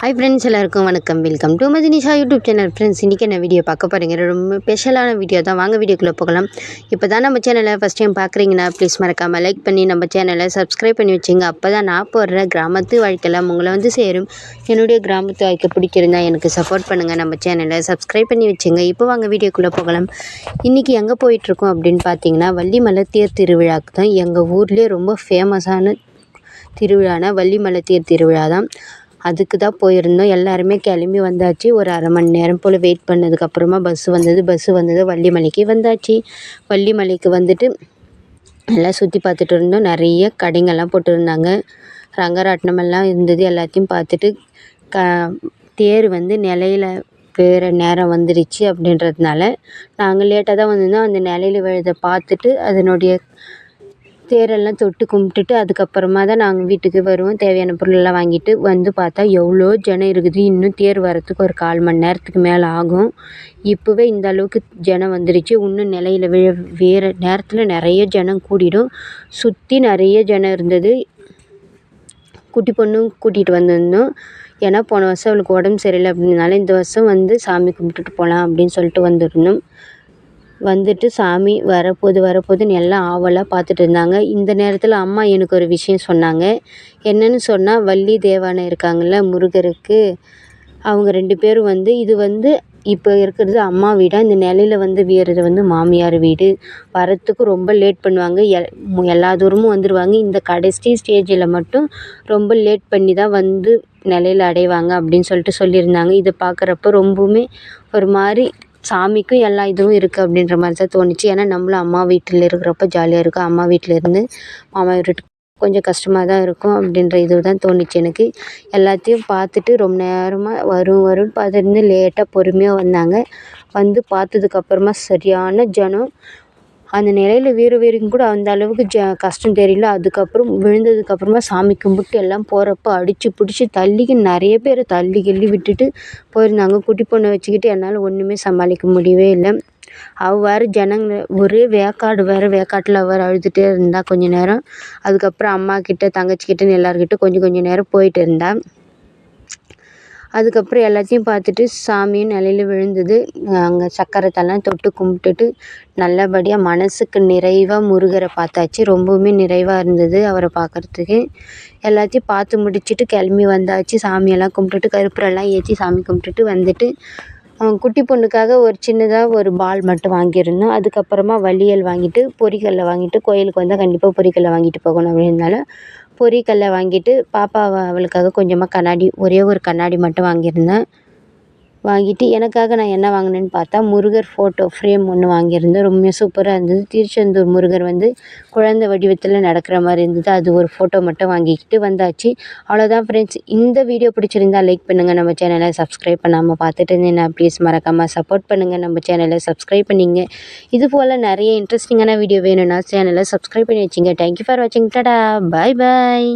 Hi friends எல்லாருக்கும் வணக்கம். Welcome to Madhinisha YouTube channel friends இன்றைக்கி என்ன வீடியோ பார்க்க போகிறீங்க ரொம்ப ஸ்பெஷலான வீடியோ தான். வாங்க வீடியோக்குள்ளே போகலாம். இப்போ தான் நம்ம சேனலை ஃபஸ்ட் டைம் பார்க்குறீங்கன்னா ப்ளீஸ் மறக்காமல் லைக் பண்ணி நம்ம சேனலை சப்ஸ்கிரைப் பண்ணி வச்சுங்க. அப்போ தான் நான் போடுற கிராமத்து வாழ்க்கையெல்லாம் உங்களை வந்து சேரும். என்னுடைய கிராமத்து வாழ்க்கை பிடிச்சிருந்தா எனக்கு சப்போர்ட் பண்ணுங்கள் நம்ம சேனலை சப்ஸ்கிரைப் பண்ணி வச்சுங்க. இப்போ வாங்க வீடியோக்குள்ளே போகலாம். இன்றைக்கி எங்கே போயிட்டுருக்கோம் அப்படின்னு பார்த்தீங்கன்னா வள்ளிமலை தேர் திருவிழாக்கு தான். எங்கள் ஊர்லேயே ரொம்ப ஃபேமஸான திருவிழானா வள்ளிமலை தேர் திருவிழா தான் அதுக்கு தான் போயிருந்தோம். எல்லாருமே கிளம்பி வந்தாச்சு. ஒரு அரை மணி நேரம் போல் வெயிட் பண்ணதுக்கப்புறமா பஸ்ஸு வந்தது. பஸ்ஸு வந்தது. வள்ளிமலைக்கு வந்தாச்சு. வள்ளிமலைக்கு வந்துட்டு எல்லாம் சுற்றி பார்த்துட்டு இருந்தோம். நிறைய கடைங்கள்லாம் போட்டிருந்தாங்க. ரங்கராட்டினமெல்லாம் இருந்தது. எல்லாத்தையும் பார்த்துட்டு க தேர் வந்து நிலையில வேறு நேரம் வந்துடுச்சு அப்படின்றதுனால நாங்கள் லேட்டாக தான் வந்திருந்தோம். அந்த நிலையில விழுத பார்த்துட்டு அதனுடைய தேரெல்லாம் தொட்டு கும்பிட்டுட்டு அதுக்கப்புறமா தான் நாங்கள் வீட்டுக்கு வருவோம். தேவையான பொருளெல்லாம் வாங்கிட்டு வந்து பார்த்தா எவ்வளோ ஜனம் இருக்குது. இன்னும் தேர் வரத்துக்கு ஒரு கால் மணி நேரத்துக்கு மேலே ஆகும். இப்போவே இந்த அளவுக்கு ஜனம் வந்துடுச்சு இன்னும் நிலையில விழ வேறு நேரத்தில் நிறைய ஜனம் கூடிடும். சுற்றி நிறைய ஜனம் இருந்தது. குட்டி பொண்ணும் கூட்டிகிட்டு வந்திருந்தோம். ஏன்னா போன வருஷம் அவளுக்கு உடம்பு சரியில்லை அப்படின்னாலும் இந்த வருஷம் வந்து சாமி கும்பிட்டுட்டு போகலாம் அப்படின்னு சொல்லிட்டு வந்திருந்தோம். வந்துட்டு சாமி வரப்போகுது வரப்போகுதுன்னு எல்லாம் ஆவலாக பார்த்துட்டு இருந்தாங்க. இந்த நேரத்தில் அம்மா எனக்கு ஒரு விஷயம் சொன்னாங்க. என்னன்னு சொன்னால் வள்ளி தேவானை இருக்காங்கள்ல முருகருக்கு அவங்க ரெண்டு பேரும் வந்து இது வந்து இப்போ இருக்கிறது அம்மா வீடாக இந்த நிலையில் வந்து வீறது வந்து மாமியார் வீடு. வரத்துக்கு ரொம்ப லேட் பண்ணுவாங்க. எல் எல்லா தூரமும் வந்துடுவாங்க இந்த கடைசி ஸ்டேஜில் மட்டும் ரொம்ப லேட் பண்ணி தான் வந்து நிலையில அடைவாங்க அப்படின்னு சொல்லிட்டு சொல்லியிருந்தாங்க. இதை பார்க்குறப்ப ரொம்பவுமே ஒரு மாதிரி சாமிக்கும் எல்லா இதுவும் இருக்குது அப்படின்ற மாதிரி தான் தோணுச்சு. ஏன்னா நம்மளும் அம்மா வீட்டில் இருக்கிறப்ப ஜாலியாக இருக்கும். அம்மா வீட்டில் இருந்து மாமா வீட்டுக்கு கொஞ்சம் கஷ்டமாக தான் இருக்கும் அப்படின்ற இது தான் தோணுச்சு எனக்கு. எல்லாத்தையும் பார்த்துட்டு ரொம்ப நேரமாக வரும் வரும் பார்த்துருந்து லேட்டாக பொறுமையாக வந்தாங்க. வந்து பார்த்ததுக்கப்புறமா சரியான ஜனம். அந்த நிலையில் வீர வீரம் கூட அந்த அளவுக்கு ஜ கஷ்டம் தெரியல. அதுக்கப்புறம் விழுந்ததுக்கப்புறமா சாமி கும்பிட்டு எல்லாம் போகிறப்ப அடித்து பிடிச்சி தள்ளிக்கு நிறைய பேர் தள்ளி கிள்ளி விட்டுட்டு போயிருந்தாங்க. குட்டி பொண்ணை வச்சுக்கிட்டு என்னால் ஒன்றுமே சமாளிக்க முடியவே இல்லை. அவள் வேறு ஜனங்க ஒரே வேக்காடு வேறு வேக்காட்டில் அவர் அழுதுகிட்டே இருந்தா கொஞ்ச நேரம். அதுக்கப்புறம் அம்மாக்கிட்ட தங்கச்சிக்கிட்டன்னு எல்லாருக்கிட்ட கொஞ்சம் கொஞ்சம் நேரம் போயிட்டு இருந்தாள் அதுக்கப்புறம் எல்லாத்தையும் பார்த்துட்டு சாமியும் நிலையில விழுந்தது. அங்கே சக்கரத்தெல்லாம் தொட்டு கும்பிட்டுட்டு நல்லபடியாக மனதுக்கு நிறைவாக முருகரை பார்த்தாச்சு. ரொம்பவுமே நிறைவாக இருந்தது அவரை பார்க்குறதுக்கு. எல்லாத்தையும் பார்த்து முடிச்சுட்டு கிளம்பி வந்தாச்சு. சாமியெல்லாம் கும்பிட்டுட்டு கருப்பூரெல்லாம் ஏற்றி சாமி கும்பிட்டுட்டு வந்துட்டு குட்டி பொண்ணுக்காக ஒரு சின்னதாக ஒரு பால் மட்டும் வாங்கியிருந்தோம் அதுக்கப்புறமா வலியல் வாங்கிட்டு பொரிக்கல்லை வாங்கிட்டு கோயிலுக்கு வந்தால் கண்டிப்பாக பொரிக்கல்லை வாங்கிட்டு போகணும் அப்படின்றதுனால பொரிக்கல்லை வாங்கிட்டு பாப்பா அவளுக்காக கொஞ்சமாக கண்ணாடி ஒரே ஒரு கண்ணாடி மட்டும் வாங்கியிருந்தேன். வாங்கிட்டு எனக்காக நான் என்ன வாங்கினேன்னு பார்த்தா முருகர் ஃபோட்டோ ஃப்ரேம் ஒன்று வாங்கியிருந்தேன். ரொம்ப சூப்பராக இருந்தது. திருச்செந்தூர் முருகர் வந்து குழந்தை வடிவத்தில் நடக்கிற மாதிரி இருந்தது. அது ஒரு ஃபோட்டோ மட்டும் வாங்கிக்கிட்டு வந்தாச்சு. அவ்வளோதான் ஃப்ரெண்ட்ஸ் இந்த வீடியோ பிடிச்சிருந்தா லைக் பண்ணுங்கள் நம்ம சேனலை சப்ஸ்கிரைப் பண்ணாமல் பார்த்துட்டு இருந்தேன்னா ப்ளீஸ் மறக்காமல் சப்போர்ட் பண்ணுங்கள் நம்ம சேனலை சப்ஸ்கிரைப் பண்ணிங்க. இது போல் நிறைய இன்ட்ரெஸ்டிங்கான வீடியோ வேணும்னா சேனலை சப்ஸ்கிரைப் பண்ணி வச்சுங்க. தேங்க்யூ ஃபார் வாட்சிங் டடா பாய் பாய்